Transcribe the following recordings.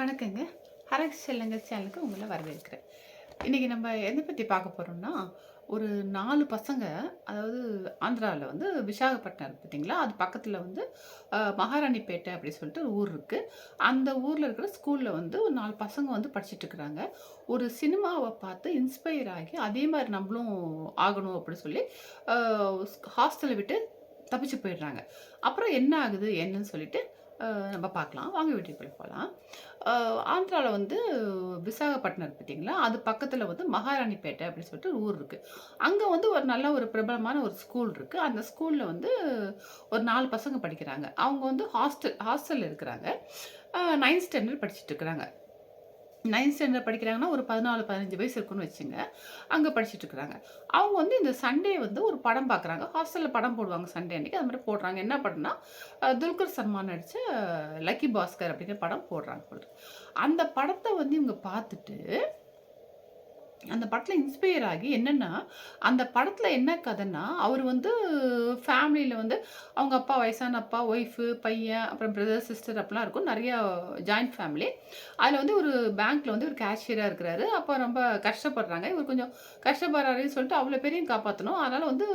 வணக்கங்க. ஹரக் செல்லுங்க சேனலுக்கு உங்களை வரவேற்கிறேன். இன்றைக்கி நம்ம எதை பற்றி பார்க்க போகிறோம்னா ஒரு நாலு பசங்க அதாவது ஆந்திராவில் வந்து விசாகப்பட்டினம் பார்த்தீங்களா அது பக்கத்தில் வந்து மகாராணிப்பேட்டை அப்படி சொல்லிட்டு ஒரு ஊர் இருக்குது அந்த ஊரில் இருக்கிற ஸ்கூலில் வந்து ஒரு நாலு பசங்க வந்து படிச்சுட்ருக்குறாங்க ஒரு சினிமாவை பார்த்து இன்ஸ்பயர் ஆகி அதே மாதிரி நம்மளும் ஆகணும் அப்படின்னு சொல்லி ஹாஸ்டலை விட்டு தப்பிச்சு போயிடுறாங்க. அப்புறம் என்ன ஆகுது என்னன்னு சொல்லிட்டு நம்ம பார்க்கலாம். வாங்க வீட்டுக்குள்ளே போகலாம் ஆந்திராவில் வந்து விசாகப்பட்டினம் பார்த்தீங்களா அது பக்கத்தில் வந்து மகாராணிப்பேட்டை அப்படின்னு சொல்லிட்டு ஒரு ஊர் இருக்குது அங்கே வந்து ஒரு நல்ல ஒரு பிரபலமான ஒரு ஸ்கூல் இருக்குது அந்த ஸ்கூலில் வந்து ஒரு நாலு பசங்க படிக்கிறாங்க. அவங்க வந்து ஹாஸ்டல் ஹாஸ்டலில் இருக்கிறாங்க. நைன்த் ஸ்டாண்டர்ட் படிச்சுட்டு இருக்கிறாங்க. நைன்த் ஸ்டாண்டர்ட் படிக்கிறாங்கன்னா ஒரு பதினாலு பதினஞ்சு வயசு இருக்குன்னு வச்சுங்க. அங்கே படிச்சுட்டு இருக்கிறாங்க. அவங்க வந்து இந்த சண்டே வந்து ஒரு படம் பார்க்குறாங்க ஹாஸ்டலில் படம் போடுவாங்க சண்டே அன்னைக்கு. அது மாதிரி போடுறாங்க. என்ன படம்னா துல்கர் சல்மான் நடித்த லக்கி பாஸ்கர் அப்படிங்கிற படம் போடுறாங்க போல அந்த படத்தை வந்து இவங்க பார்த்துட்டு அந்த படத்தில் இன்ஸ்பயர் ஆகி என்னென்னா அந்த படத்தில் என்ன கதைன்னா அவர் வந்து ஃபேமிலியில் வந்து அவங்க அப்பா வயசான அப்பா ஒய்ஃபு பையன் அப்புறம் பிரதர் சிஸ்டர் அப்படிலாம் இருக்கும். நிறையா ஜாயிண்ட் ஃபேமிலி அதில் வந்து ஒரு பேங்க்கில் வந்து ஒரு கேஷியராக இருக்கிறாரு. அப்போ ரொம்ப கஷ்டப்படுறாங்க. இவர் கொஞ்சம் கஷ்டப்படுறாருன்னு சொல்லிட்டு அவ்வளோ பேரையும் காப்பாற்றணும் அதனால் வந்து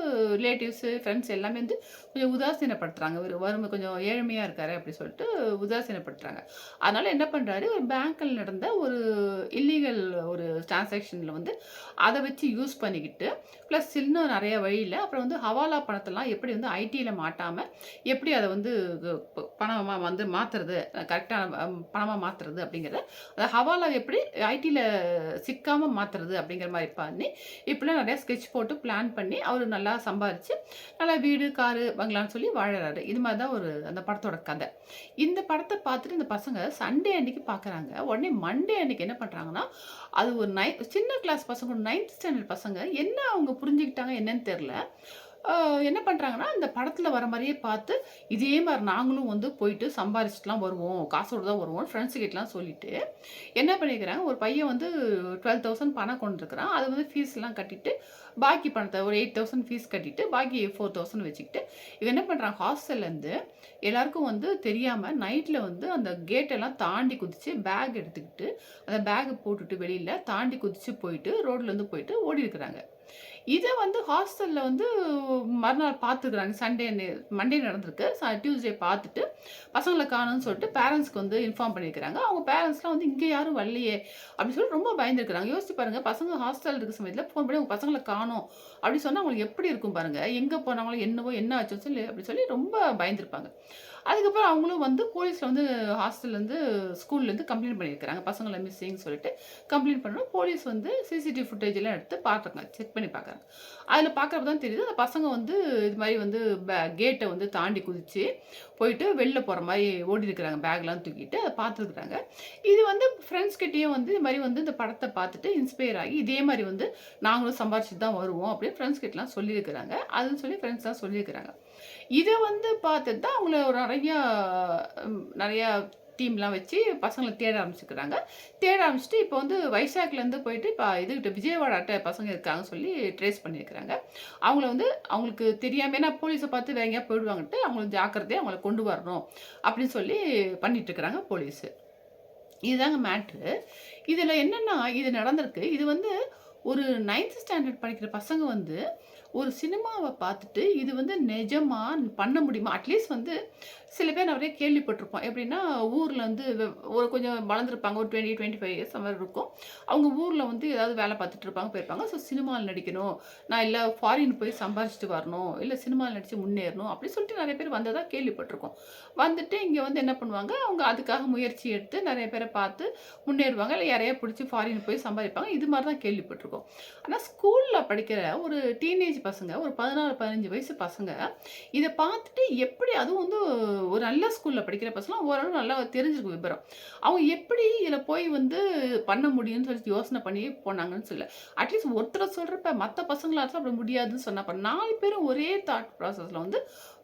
ரிலேட்டிவ்ஸு ஃப்ரெண்ட்ஸ் எல்லாமே வந்து கொஞ்சம் உதாசீனப்படுத்துறாங்க. இவர் வறுமை கொஞ்சம் ஏழ்மையாக இருக்காரு அப்படி சொல்லிட்டு உதாசீனப்படுத்துறாங்க. அதனால் என்ன பண்ணுறாரு ஒரு பேங்க்கில் நடந்த ஒரு இல்லீகல் ஒரு டிரான்சாக்ஷனில் வந்து அதை வச்சு யூஸ் பண்ணிக்கிட்டு ப்ளஸ் இன்னும் நிறைய வழியில் அப்புறம் வந்து ஹவாலா பணத்தெல்லாம் எப்படி வந்து ஐடியில் மாட்டாமல் எப்படி அதை வந்து பணமாக வந்து மாற்றுறது கரெக்டான பணமாக மாற்றுறது அப்படிங்கிறத அதை ஹவாலா எப்படி ஐடியில் சிக்காமல் மாற்றுறது அப்படிங்கிற மாதிரி பண்ணி இப்படிலாம் நிறையா ஸ்கெட்ச் போட்டு பிளான் பண்ணி அவர் நல்லா சம்பாரித்து நல்லா வீடு காரு பங்களான்னு சொல்லி வாழறாரு. இது மாதிரி தான் ஒரு அந்த படத்தோட கதை. இந்த படத்தை பார்த்துட்டு இந்த பசங்க சண்டே அன்னைக்கு பார்க்குறாங்க. உடனே மண்டே அன்னைக்கு என்ன பண்ணுறாங்கன்னா அது ஒரு நை சின்ன கிளாஸ் பசங்க நைன்த் ஸ்டாண்டர்ட் பசங்க என்ன அவங்க புரிஞ்சுக்கிட்டாங்க என்னன்னு தெரில என்ன பண்ணுறாங்கன்னா அந்த படத்தில் வர மாதிரியே பார்த்து இதே மாதிரி நாங்களும் வந்து போயிட்டு சம்பாரிச்சிட்டுலாம் வருவோம் காசோடு தான் வருவோம் ஃப்ரெண்ட்ஸு கிட்டலாம் சொல்லிட்டு என்ன பண்ணிக்கிறாங்க ஒரு பையன் வந்து டுவெல் தௌசண்ட் பணம் கொண்டுருக்கிறான். அது வந்து ஃபீஸ்லாம் கட்டிட்டு பாக்கி பணத்தை ஒரு எயிட் தௌசண்ட் ஃபீஸ் கட்டிட்டு பாக்கி ஃபோர் தௌசண்ட் வச்சுக்கிட்டு இவன் என்ன பண்ணுறான் ஹாஸ்டல்லேருந்து எல்லாருக்கும் வந்து தெரியாமல் நைட்டில் வந்து அந்த கேட்டெல்லாம் தாண்டி குதித்து பேக் எடுத்துக்கிட்டு அந்த பேக்கை போட்டுட்டு வெளியில் தாண்டி குதித்து போயிட்டு ரோட்லேருந்து போயிட்டு ஓடி இருக்கிறாங்க இதை வந்து ஹாஸ்டலில் வந்து மறுநாள் பார்த்துக்கிறாங்க சண்டே மண்டே நடந்திருக்கு. டியூஸ்டே பார்த்துட்டு பசங்களை காணும்னு சொல்லிட்டு பேரண்ட்ஸ்க்கு வந்து இன்ஃபார்ம் பண்ணியிருக்கிறாங்க அவங்க பேரண்ட்ஸ்லாம் வந்து இங்கே யாரும் வரலையே அப்படின்னு சொல்லி ரொம்ப பயந்துருக்குறாங்க. யோசிச்சு பாருங்கள் பசங்க ஹாஸ்டல் இருக்க சமயத்தில் ஃபோன் பண்ணி உங்கள் பசங்களை காணும் அப்படி சொன்னால் அவங்களுக்கு எப்படி இருக்கும் பாருங்கள் எங்கே போனாங்களோ என்னவோ என்ன ஆச்சுன்னு சொல்லி அப்படி சொல்லி ரொம்ப பயந்துருப்பாங்க. அதுக்கப்புறம் அவங்களும் வந்து போலீஸில் வந்து ஹாஸ்டல்லேருந்து ஸ்கூல்லேருந்து கம்ப்ளைண்ட் பண்ணியிருக்கிறாங்க. பசங்களை மிஸ்ஸிங் சொல்லிட்டு கம்ப்ளைண்ட் பண்ணணும் போலீஸ் வந்து சிசிடிவி ஃபுட்டேஜ் எல்லாம் எடுத்து பார்க்குறாங்க செக் பண்ணி பார்க்குறாங்க. அதில் பார்க்குறப்ப தான் தெரியுது அந்த பசங்க வந்து இது மாதிரி வந்து கேட்டை வந்து தாண்டி குதித்து போயிட்டு வெளில போகிற மாதிரி ஓடி இருக்கிறாங்க. பேக்லாம் தூக்கிட்டு அதை பார்த்துருக்குறாங்க. இது வந்து ஃப்ரெண்ட்ஸ் கிட்டேயும் வந்து இது மாதிரி வந்து இந்த படத்தை பார்த்துட்டு இன்ஸ்பயர் ஆகி இதே மாதிரி வந்து நாங்களும் சம்பாரிச்சு தான் வருவோம் அப்படின்னு ஃப்ரெண்ட்ஸ் கிட்டலாம் சொல்லியிருக்கிறாங்க. அதுன்னு சொல்லி ஃப்ரெண்ட்ஸ் தான் சொல்லியிருக்கிறாங்க. இதை வந்து பார்த்துட்டு தான் அவங்கள ஒரு நிறையா நிறையா டீம்லாம் வச்சு பசங்களை தேட ஆரம்பிச்சுக்கிறாங்க. தேட ஆரம்பிச்சுட்டு இப்போ வந்து வைசாக்லேருந்து போயிட்டு இப்போ இதுகிட்ட விஜயவாடாட்ட பசங்க இருக்காங்க சொல்லி ட்ரேஸ் பண்ணியிருக்கிறாங்க. அவங்கள வந்து அவங்களுக்கு தெரியாமல் ஏன்னா போலீஸை பார்த்து வேற எங்கேயா போயிடுவாங்கட்டு அவங்கள ஜாக்கிரதையாக அவங்கள கொண்டு வரணும் அப்படின்னு சொல்லி பண்ணிட்டு போலீஸ் போலீஸு. இதுதாங்க மேட்ரு. இதில் என்னென்னா இது நடந்திருக்கு. இது வந்து ஒரு நைன்த் ஸ்டாண்டர்ட் படிக்கிற பசங்க வந்து ஒரு சினிமாவை பார்த்துட்டு இது வந்து நிஜமா பண்ண முடியுமா? அட்லீஸ்ட் வந்து சில பேர் நிறைய கேள்விப்பட்டிருப்போம். எப்படின்னா ஊரில் வந்து ஒரு கொஞ்சம் வளர்ந்துருப்பாங்க. ஒரு டுவெண்ட்டி டுவெண்ட்டி ஃபைவ் இயர்ஸ் மாதிரி இருக்கும். அவங்க ஊரில் வந்து ஏதாவது வேலை பார்த்துட்டு இருப்பாங்க போயிருப்பாங்க. ஸோ சினிமாவில் நடிக்கணும். நான் இல்லை ஃபாரின் போய் சம்பாரிச்சிட்டு வரணும். இல்லை சினிமாவில் நடித்து முன்னேறணும் அப்படின்னு சொல்லிட்டு நிறைய பேர் வந்ததாக கேள்விப்பட்டிருக்கோம். வந்துட்டு இங்கே வந்து என்ன பண்ணுவாங்க? அவங்க அதுக்காக முயற்சி எடுத்து நிறைய பேரை பார்த்து முன்னேறுவாங்க. இல்லை யாரையா பிடிச்சி ஃபாரின் போய் சம்பாதிப்பாங்க. இது மாதிரி தான் கேள்விப்பட்டிருக்கோம். ஆனால் ஸ்கூலில் படிக்கிற ஒரு டீனேஜ் பசங்க ஒரு பதினாறு பதினஞ்சு வயசு பசங்க. இதை பார்த்துட்டு எப்படி அதுவும் வந்து ஒரு நல்ல ஸ்கூலில் படிக்கிற பசங்க ஓரளவு நல்லா தெரிஞ்சிருக்கும் விபரம். அவங்க எப்படி இதில் போய் வந்து பண்ண முடியும்னு சொல்லி யோசனை பண்ணி போனாங்கன்னு சொல்ல அட்லீஸ்ட் ஒருத்தரை சொல்கிறப்ப மற்ற பசங்களாச்சும் அப்படி முடியாதுன்னு சொன்னப்ப நாலு பேரும் ஒரே தாட் ப்ராசஸில் வந்து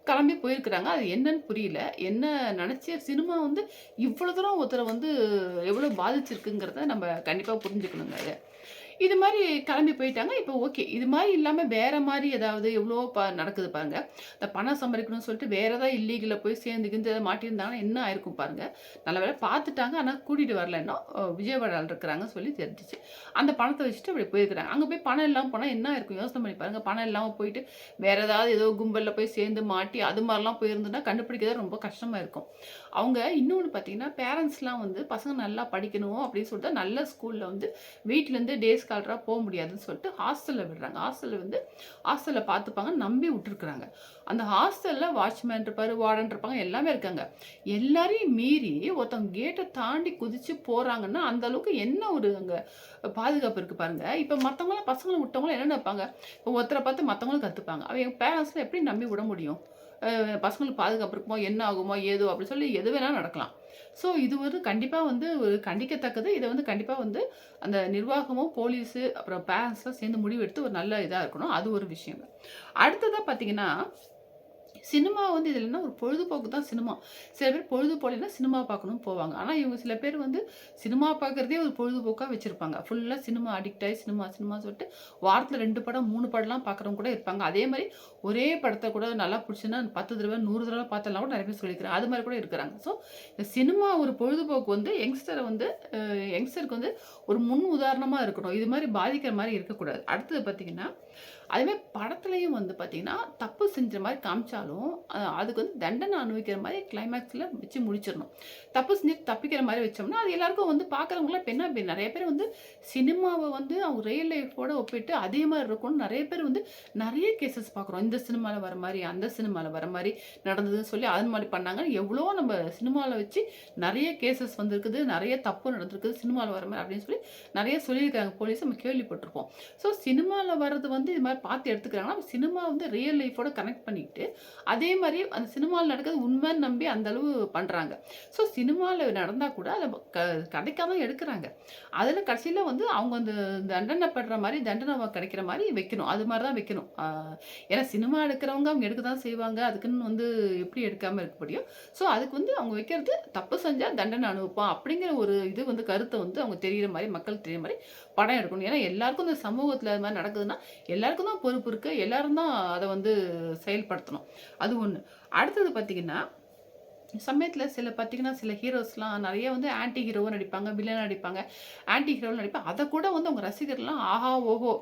கிளம்பி போயிருக்கிறாங்க. அது என்னன்னு புரியல. என்ன நினச்சி சினிமா வந்து இவ்வளோ தூரம் ஒருத்தரை வந்து எவ்வளோ பாதிச்சிருக்குங்கிறத நம்ம கண்டிப்பாக புரிஞ்சுக்கணுங்க. அதை இது மாதிரி கிளம்பி போயிட்டாங்க. இப்போ ஓகே. இது மாதிரி இல்லாமல் வேற மாதிரி ஏதாவது எவ்வளோ ப நடக்குது பாருங்க. இந்த பணம் சம்பாரிக்கணும்னு சொல்லிட்டு வேற ஏதாவது இல்லீகில் போய் சேர்ந்து கிந்து மாட்டியிருந்தாங்கன்னா என்ன ஆயிருக்கும் பாருங்க. நல்ல வேளை பார்த்துட்டாங்க. ஆனால் கூட்டிகிட்டு வரல இன்னும். அ இருக்கிறாங்கன்னு சொல்லி தெரிஞ்சுச்சு. அந்த பணத்தை வச்சுட்டு அப்படி போயிருக்கிறாங்க. அங்கே போய் பணம் இல்லாமல் போனால் என்ன ஆயிருக்கும்? யோசனை பண்ணி பாருங்க. பணம் இல்லாமல் போயிட்டு வேற ஏதாவது ஏதோ கும்பலில் போய் சேர்ந்து மாட்டி அது மாதிரிலாம் போயிருந்துன்னா கண்டுபிடிக்கிறது ரொம்ப கஷ்டமாக இருக்கும். அவங்க இன்னொன்று பார்த்தீங்கன்னா, பேரண்ட்ஸ்லாம் வந்து பசங்க நல்லா படிக்கணும் அப்படின்னு சொல்லிட்டு நல்ல ஸ்கூலில் வந்து வீட்டிலேருந்து டேஸ்க்கு ஸ்காலரா போக முடியாதுன்னு சொல்லிட்டு ஹாஸ்டலில் விடுறாங்க. ஹாஸ்டலில் வந்து ஹாஸ்டலில் பார்த்துப்பாங்க நம்பி விட்டுருக்குறாங்க அந்த ஹாஸ்டலில் வாட்ச்மேன் இருப்பார் வார்டன் இருப்பாங்க, எல்லாமே இருக்காங்க. எல்லாரையும் மீறி ஒருத்தவங்க கேட்ட தாண்டி குதித்து போகிறாங்கன்னா அந்த அளவுக்கு என்ன ஒரு அங்கே பாதுகாப்பு இருக்குது பாருங்க. இப்போ மற்றவங்களாம் பசங்களை விட்டவங்களும் என்ன நினைப்பாங்க? இப்போ ஒருத்தரை பார்த்து மற்றவங்களும் கற்றுப்பாங்க அவங்க பேரண்ட்ஸில் எப்படி நம்பி விட முடியும்? பசங்களுக்கு பாதுகாப்பு இருக்குமோ, என்ன ஆகுமோ, ஏதோ அப்படின்னு சொல்லி எது வேணாலும் நடக்கலாம். ஸோ இது வந்து கண்டிப்பாக வந்து ஒரு கண்டிக்கத்தக்கது. இதை வந்து கண்டிப்பாக வந்து அந்த நிர்வாகமும், போலீஸு அப்புறம் பேரண்ட்ஸ்லாம் சேர்ந்து முடிவெடுத்து ஒரு நல்ல இதாக இருக்கணும். அது ஒரு விஷயங்க. அடுத்ததாக பார்த்தீங்கன்னா, சினிமா வந்து இதில என்ன ஒரு பொழுதுபோக்கு தான் சினிமா. சில பேர் பொழுதுபோலைன்னா சினிமா பார்க்கணும்னு போவாங்க. ஆனால் இவங்க சில பேர் வந்து சினிமா பார்க்குறதே ஒரு பொழுதுபோக்காக வச்சுருப்பாங்க ஃபுல்லாக சினிமா அடிக்ட் ஆகி சினிமா சினிமா சொல்லிட்டு வாரத்தில் ரெண்டு படம், மூணு படம்லாம் பார்க்குறவங்க கூட இருப்பாங்க. அதே மாதிரி ஒரே படத்தை கூட நல்லா பிடிச்சுன்னா பத்து தடவை நூறு தடவை பார்த்தலாம் கூட நிறைய பேர் சொல்லியிருக்கிறாங்க. அது மாதிரி கூட இருக்கிறாங்க. ஸோ இந்த சினிமா ஒரு பொழுதுபோக்கு வந்து யங்ஸ்டரை வந்து யங்ஸ்டருக்கு வந்து ஒரு முன் உதாரணமாக இருக்கணும். இது மாதிரி பாதிக்கிற மாதிரி இருக்கக்கூடாது. அடுத்தது பார்த்தீங்கன்னா, அதுமாரி படத்துலையும் வந்து பார்த்திங்கன்னா தப்பு செஞ்ச மாதிரி காமிச்சாலும், அதுக்கு வந்து தண்டனை அனுபவிக்கிற மாதிரி கிளைமேக்ஸில் வச்சு முடிச்சிடணும் தப்பு செஞ்சு தப்பிக்கிற மாதிரி வச்சோம்னா, அது எல்லாருக்கும் வந்து பார்க்குறவங்கலாம் இப்போ என்ன நிறைய பேர் வந்து சினிமாவை வந்து அவங்க ரியல் லைஃப்போட ஒப்பிட்டு அதே மாதிரி இருக்கும்னு நிறைய பேர் வந்து நிறைய கேஸஸ் பார்க்குறோம். இந்த சினிமாவில் வர மாதிரி அந்த சினிமாவில் வர மாதிரி நடந்ததுன்னு சொல்லி அது மாதிரி பண்ணாங்க. எவ்வளோ நம்ம சினிமாவில் வச்சு நிறைய கேஸஸ் வந்திருக்குது. நிறைய தப்பு நடந்திருக்குது. சினிமாவில் வர மாதிரி அப்படின்னு சொல்லி நிறைய சொல்லியிருக்காங்க போலீஸ் நம்ம கேள்விப்பட்டிருப்போம் ஸோ சினிமாவில் வர்றது வந்து இது மாதிரி பார்த்து எடுத்துக்கிறாங்கன்னா, சினிமா வந்து ரியல் லைஃப்போட கனெக்ட் பண்ணிக்கிட்டு, அதே மாதிரி அந்த சினிமாவில் நடக்கிறது உண்மைன்னு நம்பி அந்த அளவு ஸோ சினிமாவில் நடந்தால் கூட அதை க கிடைக்காம தான் அதில் கடைசியில் வந்து அவங்க அந்த தண்டனை படுற மாதிரி தண்டனை கிடைக்கிற மாதிரி வைக்கணும். அது மாதிரி தான் வைக்கணும். ஏன்னா சினிமா எடுக்கிறவங்க அவங்க எடுக்க தான் செய்வாங்க. அதுக்குன்னு வந்து எப்படி எடுக்காமல் இருக்க முடியும்? ஸோ அதுக்கு வந்து அவங்க வைக்கிறது தப்பு செஞ்சால் தண்டனை அனுபவிப்பான் அப்படிங்கிற ஒரு இது வந்து கருத்தை வந்து அவங்க தெரிகிற மாதிரி மக்கள் தெரிகிற மாதிரி படம் எடுக்கணும். ஏன்னா எல்லாருக்கும் இந்த சமூகத்தில் அது மாதிரி நடக்குதுன்னா, எல்லாருக்கும் தான் பொறுப்பு இருக்க எல்லாரும் தான் அதை வந்து செயல்படுத்தணும். அது ஒண்ணு. அடுத்தது பார்த்தீங்கன்னா, சமயத்தில் சில பார்த்தீங்கன்னா, சில ஹீரோஸ்லாம் நிறைய வந்து ஆன்டி ஹீரோவும் நடிப்பாங்க. வில்லன் நடிப்பாங்க. ஆன்டி ஹீரோவும் நடிப்பாங்க. அதை கூட வந்து அவங்க ரசிகர்லாம் ஆஹா! ஓஹோ!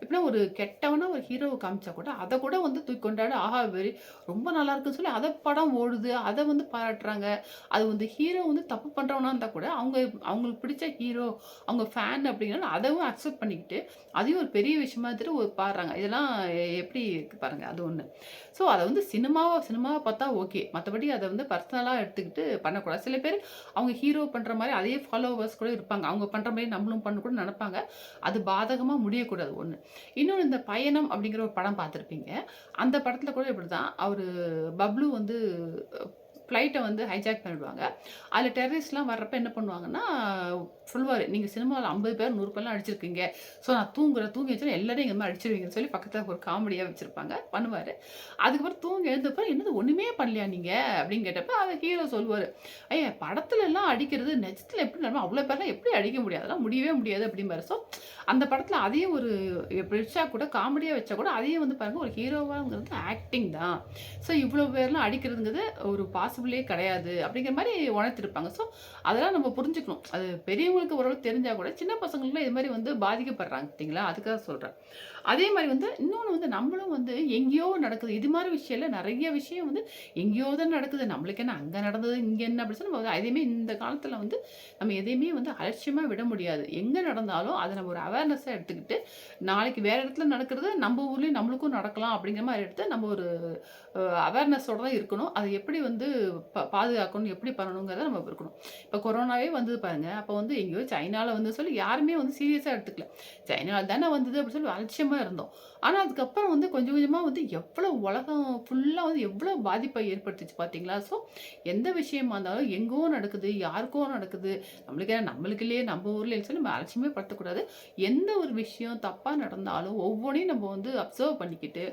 எப்படின்னா ஒரு கெட்டவனா ஒரு ஹீரோவை காமிச்சா கூட, அதை கூட வந்து தூக்கி கொண்டாடி ஆஹா! வெரி ரொம்ப நல்லா இருக்குன்னு சொல்லி அதை படம் ஓடுது. அதை வந்து பாராட்டுறாங்க. அது வந்து ஹீரோ வந்து தப்பு பண்ணுறவனா இருந்தால் கூட, அவங்க அவங்களுக்கு பிடிச்ச ஹீரோ, அவங்க ஃபேன் அப்படிங்கிறனால அதவும் அக்செப்ட் பண்ணிக்கிட்டு, அதையும் ஒரு பெரிய விஷயமா எடுத்துட்டு ஒரு பாடுறாங்க. இதெல்லாம் எப்படி இருக்கு பாருங்க. அது ஒன்று ஸோ அதை வந்து சினிமாவை சினிமாவை பார்த்தா ஓகே. மற்றபடி அதை வந்து பர்சனலாக எடுத்துக்கிட்டு பண்ணக்கூடாது. சில பேர் அவங்க ஹீரோ பண்ணுற மாதிரி அதே ஃபாலோவர்ஸ் கூட இருப்பாங்க. அவங்க பண்ணுற மாதிரி நம்மளும் பண்ணணும்னு கூட அது பாதகமாக முடியக்கூடாது ஒன்று இன்னொன்று இந்த பயணம் அப்படிங்கிற ஒரு படம் பார்த்துருப்பீங்க. அந்த படத்தில் கூட இப்படி தான் அவர் பப்ளு வந்து ஃப்ளைட்டை வந்து ஹைஜாக் பண்ணிடுவாங்க. அதில் டெரரிஸ்ட்லாம் வர்றப்ப என்ன பண்ணுவாங்கன்னா, ஃபுல்வார் நீங்கள் சினிமாவில் ஐம்பது பேர், நூறு பேர்லாம் அடிச்சிருக்கீங்க. ஸோ நான் தூங்குற தூங்கி எந்திரிச்சோனே எல்லாரையும் எங்கள் மாதிரி அடிச்சிருவீங்கன்னு" சொல்லி பக்கத்தில் ஒரு காமெடியாக வச்சுருப்பாங்க பண்ணுவார் அதுக்கப்புறம் தூங்கி எழுந்தப்ப, "என்னது ஒன்றுமே பண்ணலையா நீங்கள் அப்படின்னு கேட்டப்ப, அதை ஹீரோ சொல்லுவார் "ஐயா படத்துலலாம் அடிக்கிறது நெஜத்தில் எப்படி நடக்கும்? அவ்வளோ பேர்லாம் எப்படி அடிக்க முடியாது அதெல்லாம் முடியவே முடியாது" அப்படிம்பாரு. ஸோ அந்த படத்தில் அதையும் ஒரு பிடிச்சா கூட காமெடியாக வச்சா கூட, அதையும் வந்து பாருங்கள் ஒரு ஹீரோவாங்கிறது ஆக்டிங் தான். ஸோ இவ்வளோ பேர்லாம் அடிக்கிறதுங்கிறது ஒரு பாசிபிளே கிடையாது. அப்படிங்கிற மாதிரி உணர்த்திருப்பாங்க. ஸோ அதெல்லாம் நம்ம புரிஞ்சுக்கணும். அது பெரியவங்களுக்கு ஓரளவு தெரிஞ்சால் கூட, சின்ன பசங்களுக்குலாம் இது மாதிரி வந்து பாதிக்கப்படுறாங்க பார்த்தீங்களா? அதுக்காக சொல்கிறேன் அதே மாதிரி வந்து இன்னொன்று வந்து நம்மளும் வந்து எங்கேயோ நடக்குது. இது மாதிரி விஷயம்ல நிறைய விஷயம் வந்து எங்கேயோ தான் நடக்குது. நம்மளுக்கு என்ன அங்கே நடந்தது, இங்கே என்ன அப்படின்னு சொல்லி நம்ம எதையுமே இந்த காலத்தில் வந்து நம்ம எதையுமே வந்து அலட்சியமாக விட முடியாது. எங்கே நடந்தாலும் அதை நம்ம ஒரு அவேர்னஸாக எடுத்துக்கிட்டு, நாளைக்கு வேறு இடத்துல நடக்கிறது நம்ம ஊர்லேயும் நம்மளுக்கும் நடக்கலாம் அப்படிங்கிற மாதிரி எடுத்து நம்ம ஒரு அவேர்னஸோடு அவேர்னஸோட தான் இருக்கணும். அது எப்படி வந்து பா பாதுகாக்கணும், எப்படி பண்ணணுங்கிறத நம்ம இருக்கணும். இப்போ கொரோனாவே வந்தது பாருங்கள் அப்போ வந்து எங்கேயோ சைனாவில் வந்து சொல்லி யாருமே வந்து சீரியஸாக எடுத்துக்கல. சைனாவில் தானே வந்தது அப்படின்னு சொல்லி அலட்சியமாக இருந்தோம். ஆனால் அதுக்கப்புறம் வந்து கொஞ்சம் கொஞ்சமாக வந்து எவ்வளோ உலகம் ஃபுல்லாக வந்து எவ்வளோ பாதிப்பை ஏற்படுத்துச்சு பார்த்தீங்களா? ஸோ எந்த விஷயமா இருந்தாலும் எங்கோ நடக்குது, யாருக்கோ நடக்குது. நம்மளுக்கு ஏன்னா நம்மளுக்கு இல்லையே, நம்ம ஊர்லேன்னு சொல்லி நம்ம அலட்சியமே படுத்தக்கூடாது. எந்த ஒரு விஷயம் தப்பாக நடந்தாலும் ஒவ்வொன்றையும் நம்ம வந்து அப்சர்வ் பண்ணிக்கிட்டு,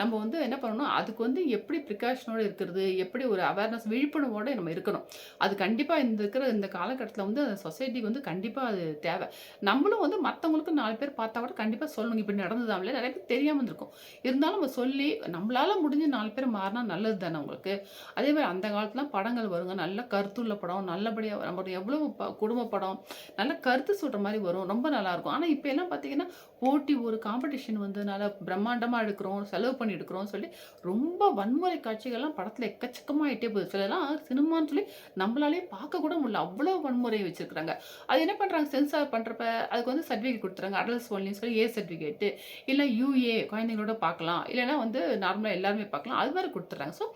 நம்ம வந்து என்ன பண்ணணும், அதுக்கு வந்து எப்படி ப்ரிகாஷனோடு இருக்கிறது, எப்படி ஒரு அவேர்னஸ் ப்ளஸ் விழிப்புணர்வோடு நம்ம இருக்கணும். அது கண்டிப்பாக இந்த இருக்கிற இந்த காலகட்டத்தில் வந்து சொசைட்டிக்கு வந்து கண்டிப்பாக அது தேவை. நம்மளும் வந்து மற்றவங்களுக்கு நாலு பேர் பார்த்தா கூட கண்டிப்பாக சொல்லணும். இப்படி நடந்ததாமலே நிறைய பேர் தெரியாமல் இருந்திருக்கும். இருந்தாலும் நம்ம சொல்லி நம்மளால் முடிஞ்சு நாலு பேர் மாறினா நல்லது தானே உங்களுக்கு. அதே மாதிரி அந்த காலத்தில் படங்கள் வருங்க. நல்ல கருத்துள்ள படம், நல்லபடியாக நம்மளுடைய எவ்வளோ ப குடும்ப படம், நல்ல கருத்து சொல்கிற மாதிரி வரும். ரொம்ப நல்லாயிருக்கும். ஆனால் இப்போ எல்லாம் பார்த்தீங்கன்னா, போட்டி ஒரு காம்படிஷன் வந்ததுனால பிரம்மாண்டமாக எடுக்கிறோம், செலவு பண்ணி எடுக்கிறோம் சொல்லி ரொம்ப வன்முறை காட்சிகள்லாம் படத்தில் எக்கச்சக்கமாக ஆயிட்டே போகுது. சிலலாம் சினிமான்னு சொல்லி நம்மளாலே பார்க்க கூட முடியல. அவ்வளோ வன்முறையை வச்சிருக்கிறாங்க. அது என்ன பண்ணுறாங்க சென்சார் பண்ணுறப்ப அதுக்கு வந்து சர்டிஃபிகேட் கொடுத்துறாங்க அடல்ஸ் ஒன்லின்னு சொல்லி ஏ சர்டிஃபிகேட்டு இல்லை யூஏ குழந்தைங்களோட பார்க்கலாம். இல்லைனா வந்து நார்மலாக எல்லாருமே பார்க்கலாம். அது மாதிரி கொடுத்துட்றாங்க ஸோ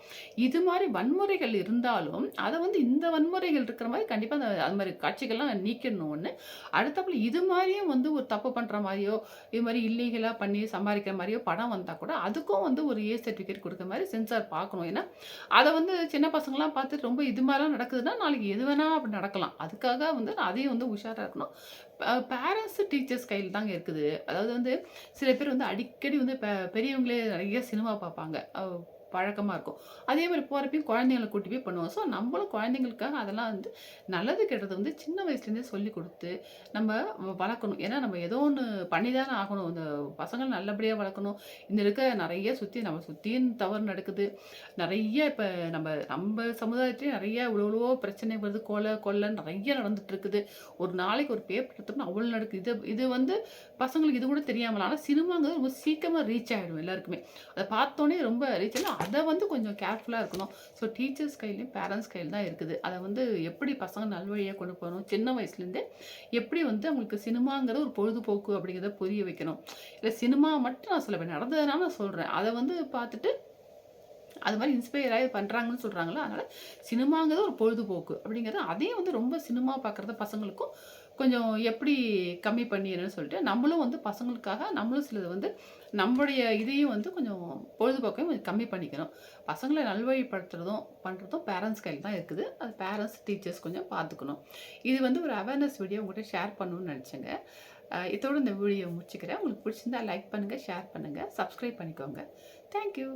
இது மாதிரி வன்முறைகள் இருந்தாலும், அதை வந்து இந்த வன்முறைகள் இருக்கிற மாதிரி கண்டிப்பாக அந்த அது மாதிரி காட்சிகள்லாம் நீக்கணும் ஒன்று அடுத்தாப்புல இது மாதிரியும் வந்து ஒரு தப்பு பண்ணுற மாதிரியோ இது மாதிரி இல்லீகலாக பண்ணி சம்பாதிக்கிற மாதிரியோ படம் வந்தால் கூட, அதுக்கும் வந்து ஒரு ஏ சர்டிஃபிகேட் கொடுக்குற மாதிரி சென்சார் பார்க்கணும். ஏன்னா, அதை வந்து சின்ன பசங்க பசங்களாம் பார்த்துட்டு ரொம்ப இது மாதிரிலாம் நடக்குதுன்னா, நாளைக்கு எது வேணால் அப்படி நடக்கலாம். அதுக்காக வந்து அதையும் வந்து உஷாராக இருக்கணும். பேரண்ட்ஸு டீச்சர்ஸ் கையில் தாங்க இருக்குது. அதாவது வந்து சில பேர் வந்து அடிக்கடி வந்து பெ பெரியவங்களே நிறைய சினிமா பார்ப்பாங்க. பழக்கமாக இருக்கும். அதே மாதிரி போகிறப்பையும் குழந்தைங்கள கூட்டி போய் பண்ணுவோம். ஸோ நம்மளும் குழந்தைங்களுக்காக அதெல்லாம் வந்து நல்லது, கெட்டது வந்து சின்ன வயசுலேருந்தே சொல்லிக் கொடுத்து நம்ம வளர்க்கணும். ஏன்னா நம்ம ஏதோ ஒன்று பண்ணி தானே ஆகணும். இந்த பசங்களை நல்லபடியாக வளர்க்கணும். இந்த இருக்க நிறைய சுற்றி நம்ம சுற்றியும் தவறு நடக்குது. நிறைய இப்போ நம்ம நம்ம சமுதாயத்துலேயும் நிறைய இவ்வளோ பிரச்சனை வருது. கொலை, கொள்ளை நிறைய நடந்துகிட்ருக்குது ஒரு நாளைக்கு ஒரு பேப்பர் எடுத்தோம்னா அவ்வளோ நடக்குது. இது இது வந்து பசங்களுக்கு இது கூட தெரியாமல் ஆனால் சினிமாங்கிறது ரொம்ப சீக்கிரமாக ரீச் ஆகிடும் எல்லாருக்குமே. அதை பார்த்தோன்னே ரொம்ப ரீச் ஆயிடும். அதை வந்து கொஞ்சம் கேர்ஃபுல்லாக இருக்கணும். ஸோ டீச்சர்ஸ் கையிலையும் பேரண்ட்ஸ் கையில் தான் இருக்குது. அதை வந்து எப்படி பசங்க நல்வழியாக கொண்டு போகணும் சின்ன வயசுலேருந்தே எப்படி வந்து அவங்களுக்கு சினிமாங்கிற ஒரு பொழுதுபோக்கு அப்படிங்கிறத புரிய வைக்கணும். இல்லை சினிமா மட்டும் நான் சொல்லல. நடந்ததுனால நான் சொல்கிறேன் அதை வந்து பார்த்துட்டு அது மாதிரி இன்ஸ்பயர் ஆகி பண்ணுறாங்கன்னு சொல்கிறாங்களா அதனால் சினிமாங்கிறது ஒரு பொழுதுபோக்கு அப்படிங்கிறது அதையும் வந்து ரொம்ப சினிமா பார்க்குறத பசங்களுக்கும் கொஞ்சம் எப்படி கம்மி பண்ணிடுன்னு சொல்லிட்டு, நம்மளும் வந்து பசங்களுக்காக நம்மளும் சிலது வந்து நம்முடைய இதையும் வந்து கொஞ்சம் பொழுதுபோக்கையும் கொஞ்சம் கம்மி பண்ணிக்கணும். பசங்களை நல்வழிப்படுத்துறதும், பண்ணுறதும் பேரண்ட்ஸ் கையில் தான் இருக்குது. அது பேரண்ட்ஸ், டீச்சர்ஸ் கொஞ்சம் பார்த்துக்கணும். இது வந்து ஒரு அவேர்னஸ் வீடியோ உங்கள்கிட்ட ஷேர் பண்ணணும்னு நினச்சேங்க இதோடு இதோட இந்த வீடியோ முடிச்சுக்கிறேன். உங்களுக்கு பிடிச்சிருந்தா லைக் பண்ணுங்கள் ஷேர் பண்ணுங்கள் சப்ஸ்கிரைப் பண்ணிக்கோங்க. Thank you.